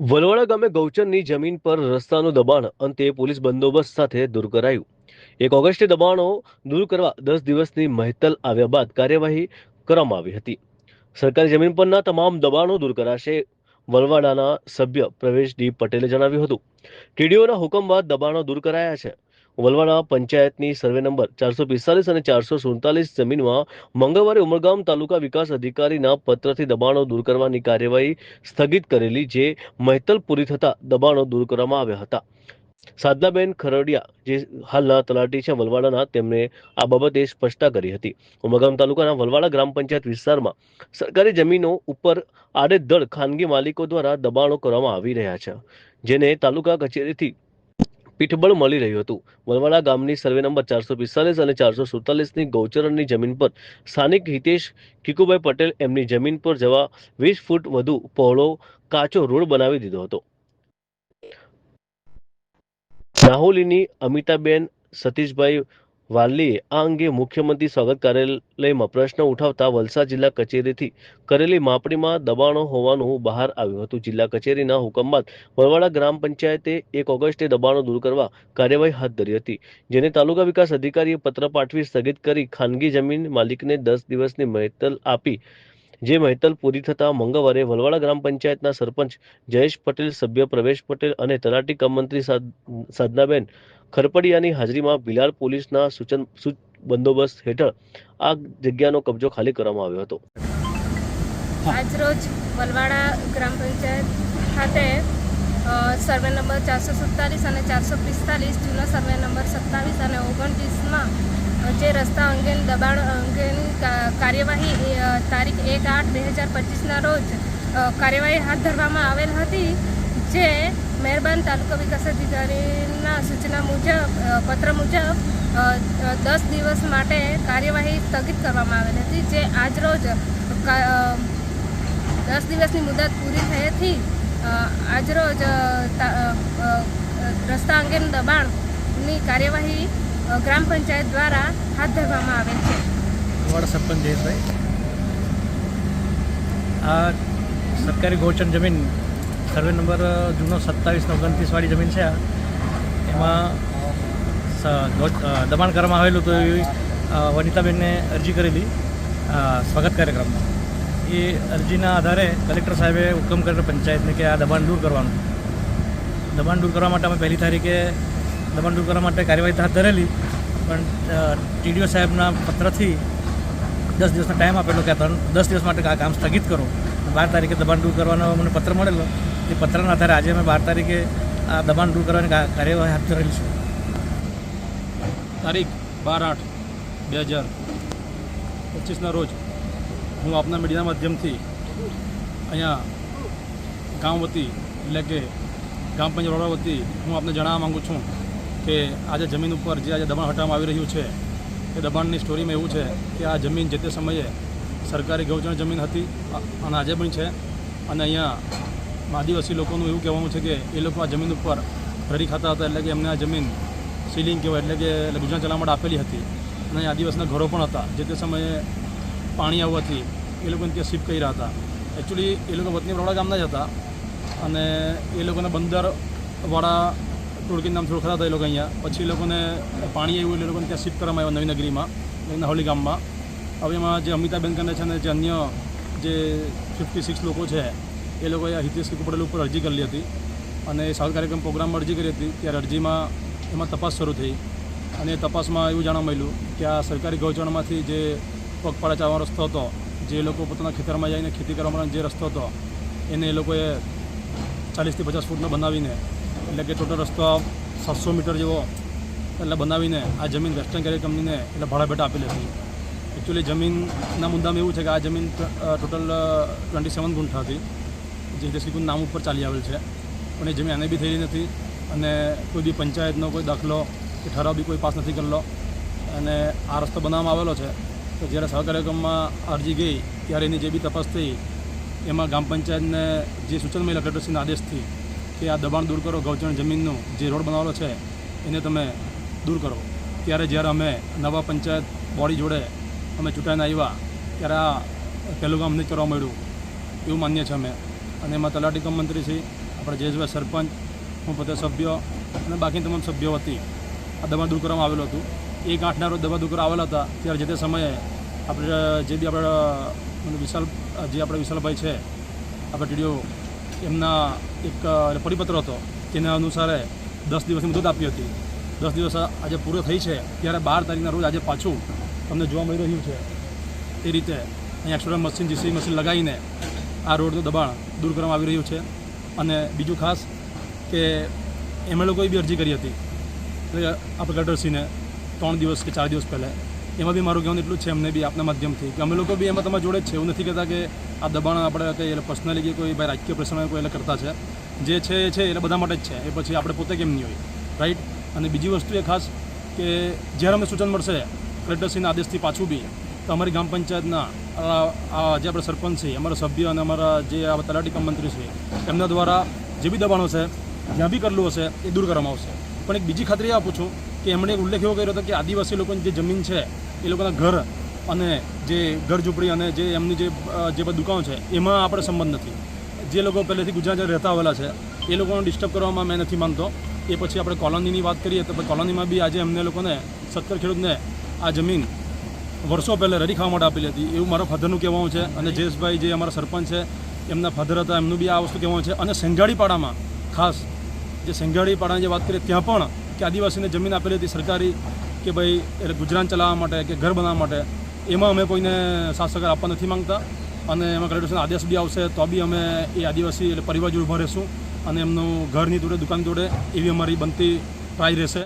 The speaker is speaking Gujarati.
વલવાડા ગામે ગૌચરની જમીન પર રસ્તાનું દબાણ અંતે પોલીસ બંદોબસ્ત સાથે દૂર કરાયું. એક ઓગસ્ટે દબાણો દૂર કરવા દસ દિવસની મહેતલ આવ્યા બાદ કાર્યવાહી કરવામાં આવી હતી. સરકારી જમીન પરના તમામ દબાણો દૂર કરાશે, વલવાડાના સભ્ય પ્રવેશ ડી પટેલે જણાવ્યું હતું. ટીડીઓના હુકમ બાદ દબાણો દૂર કરાયા છે. વલવાડા પંચાયતની સર્વે નંબર ચારસો પિસ્તાલીસ અને ચારસો સુડતાલીસ જમીનમાં મંગળવારે ઉમરગામ તાલુકા વિકાસ અધિકારીના પત્રથી દબાણો દૂર કરવાની કાર્યવાહી સ્થગિત કરેલી જે મહેતલ પૂરી થતા દબાણો દૂર કરવામાં આવ્યા હતા. સાધનાબેન ખરડિયા, જે હાલના તલાટી છે વલવાડાના, તેમણે આ બાબતે સ્પષ્ટતા કરી હતી. ઉમરગામ તાલુકાના વલવાડા ગ્રામ પંચાયત વિસ્તારમાં સરકારી જમીનો ઉપર આડેધડ ખાનગી માલિકો દ્વારા દબાણો કરવામાં આવી રહ્યા છે, જેને તાલુકા કચેરીથી પીઠબળ મળી રહ્યું હતું. વલવાડા ગામની સર્વે નંબર ચારસો પિસ્તાલીસ અને ચારસો સુડતાલીસની ગૌચરણની જમીન પર સ્થાનિક હિતેશ કિકુભાઈ પટેલ એમની જમીન પર જવા વીસ ફૂટ વધુ પહોળો કાચો રોડ બનાવી દીધો હતો. નાહોલીની અમિતાબેન, સતીશભાઈ વાલીએ આ અંગે મુખ્યમંત્રી સ્વાગત કાર્યાલયમાં પ્રશ્ન ઉઠાવતા વલસાડ જિલ્લા કચેરીથી કરેલી માપણીમાં દબાણો હોવાનું બહાર આવ્યું હતું. જિલ્લા કચેરીના હુકમ બાદ વરવાડા ગ્રામ પંચાયતે એક ઓગસ્ટે દબાણો દૂર કરવા કાર્યવાહી હાથ ધરી હતી, જેને તાલુકા વિકાસ અધિકારીએ પત્ર પાઠવી સ્થગિત કરી ખાનગી જમીન માલિકને દસ દિવસની મહેતલ આપી જે મહેતલ પૂરી થતા મંગળવારે વલવાડા ગ્રામ પંચાયતના સરપંચ જયેશ પટેલ, સભ્ય પ્રવેશ પટેલ અને તલાટી કમ મંત્રી સાધનાબેન ખરપડિયાની હાજરીમાં ભિલાડ પોલીસના સૂચન, સૂચ, બંદોબસ્ત હેઠળ આ જગ્યાનો કબજો ખાલી કરવામાં આવ્યો હતો. આજરોજ વલવાડા ગ્રામ પંચાયત ખાતે સર્વે નંબર ચારસો સુડતાલીસ અને ચારસો પિસ્તાલીસ, જૂનો સર્વે નંબર સત્તાવીસ અને ઓગણત્રીસમાં જે રસ્તા અંગેની દબાણ, અંગેની કાર્યવાહી તારીખ એક આઠ બે હજાર પચીસના રોજ કાર્યવાહી હાથ ધરવામાં આવેલ હતી, જે મહેરબાન તાલુકા વિકાસ અધિકારીના સૂચના મુજબ પત્ર મુજબ દસ દિવસ માટે કાર્યવાહી સ્થગિત કરવામાં આવેલ હતી, જે આજરોજ દસ દિવસની મુદત પૂરી થયેથી આજરોજ રસ્તા અંગેનું દબાણની કાર્યવાહી ગ્રામ પંચાયત દ્વારા હાથ ધરવામાં આવેલ છે. વાડા સરપંચ જયેશભાઈ. આ સરકારી ગૌચર જમીન સર્વે નંબર જૂનો સત્તાવીસનો ઓગણત્રીસવાળી જમીન છે એમાં દબાણ કરવામાં આવેલું તો એવી વનિતાબેનને અરજી કરેલી સ્વાગત કાર્યક્રમમાં. એ અરજીના આધારે કલેક્ટર સાહેબે હુકમ કર્યો પંચાયતને કે આ દબાણ દૂર કરવાનું. દબાણ દૂર કરવા માટે અમે પહેલી તારીખે દબાણ દૂર કરવા માટે કાર્યવાહી હાથ ધરેલી, પણ ટીડીઓ સાહેબના પત્રથી દસ દિવસનો ટાઈમ આપેલો કે દસ દિવસ માટે આ કામ સ્થગિત કરો. બાર તારીખે દબાણ દૂર કરવાનો મને પત્ર મળેલો. એ પત્રના આધારે આજે અમે બાર તારીખે આ દબાણ દૂર કરવાની કાર્યવાહી હાથ ધરેલી છે. તારીખ બાર આઠ બે હજાર પચીસના રોજ હું આપના મીડિયાના માધ્યમથી અહીંયા ગામ વતી એટલે કે ગામ પંચાયત વતી હું આપને જણાવવા માગું છું કે આજે જમીન ઉપર જે આજે દબાણ હટાવવામાં આવી રહ્યું છે એ દબાણની સ્ટોરીમાં એવું છે કે આ જમીન જે તે સમયે સરકારી ગૌચર જમીન હતી અને આજે પણ છે. અને અહીંયા આદિવાસી લોકોનું એવું કહેવાનું છે કે એ લોકો આ જમીન ઉપર ફરી ખાતા હતા એટલે કે એમને આ જમીન સીલિંગ કહેવાય એટલે કે ગુજરાત ચલામણ આપેલી હતી. અને આદિવાસીના ઘરો પણ હતા. જે તે સમયે પાણી આવવાથી એ લોકોને ત્યાં શિફ્ટ કર્યા હતા. એકચ્યુઅલી એ લોકો વતની બરોડા ગામના જ હતા. અને એ લોકોને બંદરવાળા ટોળકી નામ ઓળખાતા હતા એ લોકો અહીંયા. પછી લોકોને પાણી આવ્યું એટલે લોકોને ત્યાં શિફ્ટ કરવામાં આવ્યો નવી નગરીમાં નહોલી ગામમાં. હવે એમાં જે અમિતાબેન કરીને છે ને જે અન્ય જે ફિફ્ટી સિક્સ લોકો છે, એ લોકોએ હિતેશ કુપડેલ ઉપર અરજી કરેલી હતી. અને સાલ કાર્યક્રમ પ્રોગ્રામમાં અરજી કરી હતી, ત્યારે અરજીમાં એમાં તપાસ શરૂ થઈ. અને તપાસમાં એવું જાણવા મળ્યું કે આ સરકારી ગૌચરણમાંથી જે પગપાળા ચાલવાનો રસ્તો હતો, જે લોકો પોતાના ખેતરમાં જઈને ખેતી કરવા જે રસ્તો હતો, એને એ લોકોએ ચાલીસથી પચાસ ફૂટનો બનાવીને એટલે કે ટોટલ રસ્તો સાતસો મીટર જેવો એટલે બનાવીને આ જમીન વેસ્ટર્ન કેરિયર કંપનીને એટલે ભાડા ભેટા આપેલી હતી એકચ્યુઅલી જમીનના મુદ્દામાં એવું છે કે આ જમીન ટોટલ ટ્વેન્ટી સેવન ગુંઠા હતી. જે હિતેશકીકુન નામ ઉપર ચાલી આવેલ છે. પણ એ જમીન આને બી થયેલી નથી અને કોઈ બી પંચાયતનો કોઈ દાખલો કે ઠરાવ બી કોઈ પાસ નથી કરેલો. અને આ રસ્તો બનાવવામાં આવેલો છે તો જ્યારે સહ કાર્યક્રમમાં અરજી ગઈ ત્યારે એની જે બી તપાસ થઈ એમાં ગ્રામ પંચાયતને જે સૂચન મળેલા કલેક્ટરશ્રીના આદેશથી કે આ દબાણ દૂર કરો ગૌચરણ જમીનનું જે રોડ બનાવેલો છે, એને તમે દૂર કરો. ત્યારે જ્યારે અમે નવા પંચાયત બોડી જોડે અમે ચૂંટાઈને આવ્યા, ત્યારે આ પહેલું કામ નહીં કરવા મળ્યું. એવું માન્ય છે અમે. અને એમાં તલાટી કમ મંત્રી શ્રી, આપણે જયેશભાઈ સરપંચ, હું પોતે સભ્ય અને બાકી તમામ સભ્યો હતી આ દબાણ દૂર કરવામાં આવેલું હતું. એક આઠના રોજ દબાણ દૂર કરવા આવેલા હતા. ત્યારે જે તે સમયે આપણે જે બી આપણે વિશાલ, જે આપણે વિશાલભાઈ છે, આપણે ટીડીઓ, એમના એક પરિપત્ર હતો. તેના અનુસારે દસ દિવસની મુદત આપી હતી. દસ દિવસ આજે પૂરો થઈ છે. ત્યારે બાર તારીખના રોજ આજે પાછું તમને જોવા મળી રહ્યું છે. એ રીતે અહીંયા એક્સટ્રા મશીન, જીસીબી મશીન લગાવીને આ રોડનું દબાણ દૂર કરવામાં આવી રહ્યું છે. અને બીજું ખાસ કે એમણે લોકોએ બી અરજી કરી હતી. આપણે ગટરસીને ત્રણ દિવસ કે ચાર દિવસ પહેલાં એમાં બી મારું કહેવાનું એટલું છે, એમને બી આપના માધ્યમથી, કે અમે લોકો બી એમાં તમારા જોડે છે. એવું નથી કહેતા કે આ દબાણ આપણે કંઈ એટલે પર્સનલી કે કોઈ ભાઈ રાજકીય પ્રશ્ન કોઈ એટલે કરતા છે. જે છે એ છે, એટલે બધા માટે જ છે. એ પછી આપણે પોતે કેમ નહીં હોય? રાઈટ અને બીજી વસ્તુ એ ખાસ કે જ્યારે અમને સૂચન મળશે કલેક્ટરશ્રીના આદેશથી પાછું બી, તો અમારી ગ્રામ પંચાયતના જે આપણે સરપંચ છે, અમારા સભ્ય અને અમારા જે તલાટી કમ મંત્રી છે, એમના દ્વારા જે બી દબાણો છે જ્યાં બી કરેલું હશે, એ દૂર કરવામાં આવશે. પણ એક બીજી ખાતરી આપું છું કે એમણે ઉલ્લેખ એવો કર્યો હતો કે આદિવાસી લોકોની જે જમીન છે એ લોકોના ઘર અને જે ઘર ઝૂંપડી અને જે એમની જે જે બધી દુકાનો છે, એમાં આપણે સંબંધ નથી. જે લોકો પહેલેથી ગુજરાત રહેતા આવેલા છે, એ લોકોને ડિસ્ટર્બ કરવામાં મેં નથી માનતો. એ પછી આપણે કોલોનીની વાત કરીએ તો કોલોનીમાં બી આજે એમને લોકોને સત્તર ખેડૂતને આ જમીન વર્ષો પહેલાં રેડી ખાવા માટે આપેલી હતી. એવું મારા ફાધરનું કહેવાનું છે અને જયેશભાઈ જે અમારા સરપંચ છે, એમના ફાધર હતા, એમનું બી આ વસ્તુ કહેવાનું છે. અને સેંગાડીપાડામાં ખાસ, જે સેંગાડીપાડાની જે વાત કરીએ, ત્યાં પણ કે આદિવાસીને જમીન આપેલી હતી સરકારી કે ભાઈ એટલે ગુજરાન ચલાવવા માટે કે ઘર બનાવવા માટે, એમાં અમે કોઈને સાથ સહકાર આપવા નથી માંગતા. અને એમાં કલેક્ટરનો આદેશ બી આવશે તો બી અમે એ આદિવાસી એટલે પરિવાર જોડે ઊભા રહીશું અને એમનું ઘરની જોડે દુકાન જોડે એવી અમારી બનતી ટ્રાય રહેશે.